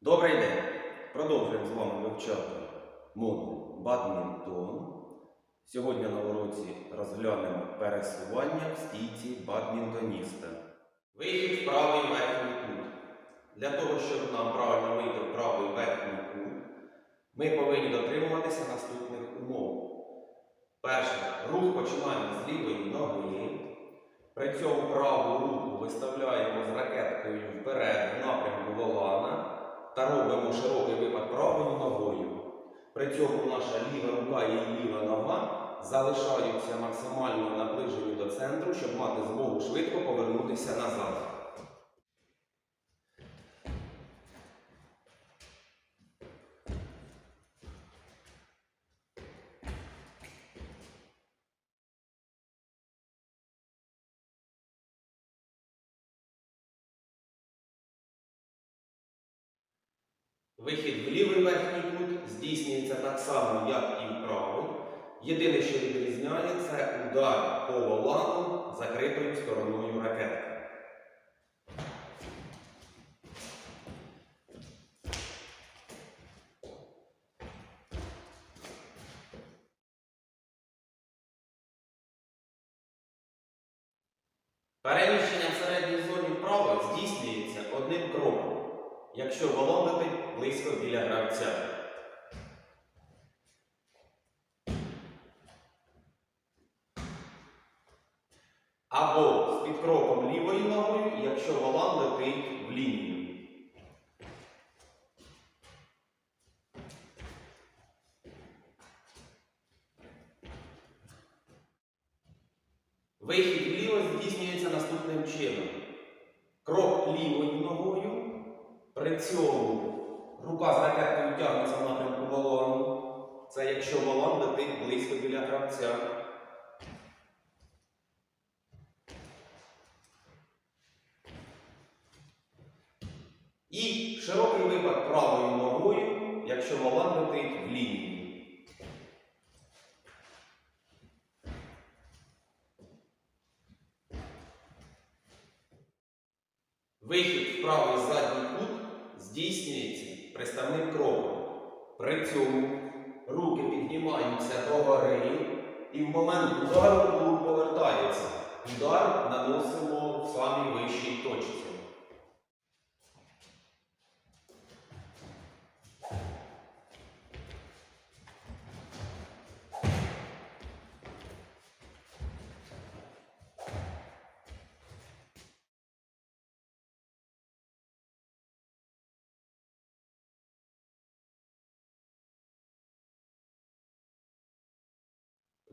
Добрий день! Продовжуємо з вами вивчати модуль бадмінтон. Сьогодні на уроці розглянемо пересування в стійці бадмінтоніста. Вихід в правий верхній кут. Для того, щоб нам правильно вийти в правий верхній кут, ми повинні дотримуватися наступних умов. Перше, рух починаємо з лівої ноги. При цьому праву руку виставляємо з ракеткою вперед в напрямку волана та робимо широкий випад правою ногою. При цьому наша ліва рука і ліва нога залишаються максимально наближені до центру, щоб мати змогу швидко Вихід в лівий верхній кут здійснюється так само, як і в правий. Єдине, що відрізняє, це удар по волану закритою стороною ракетки. Переміщення в середній зоні вправо здійснюється одним кроком, якщо летить близько біля гравця. Або з підкроком лівою ногою, якщо волан летить в лінію. Вихід вліво здійснюється наступним чином. Крок лівою ногою, при цьому рука з ракеткою тягнеться в напрямку волану. Це якщо волан летить близько біля гравця. І широкий випад правою ногою, якщо волан летить в лінію. Вихід в правий задній кут здійснюється приставним кроком. При цьому руки піднімаються догори і в момент удару повертається. Удар наносимо в самій вищій точці.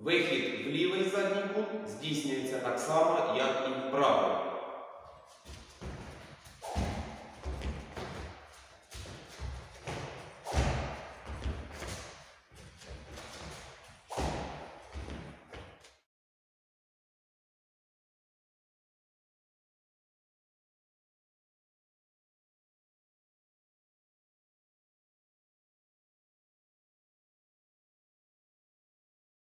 Вихід в лівий задній кут здійснюється так само, як і в правий.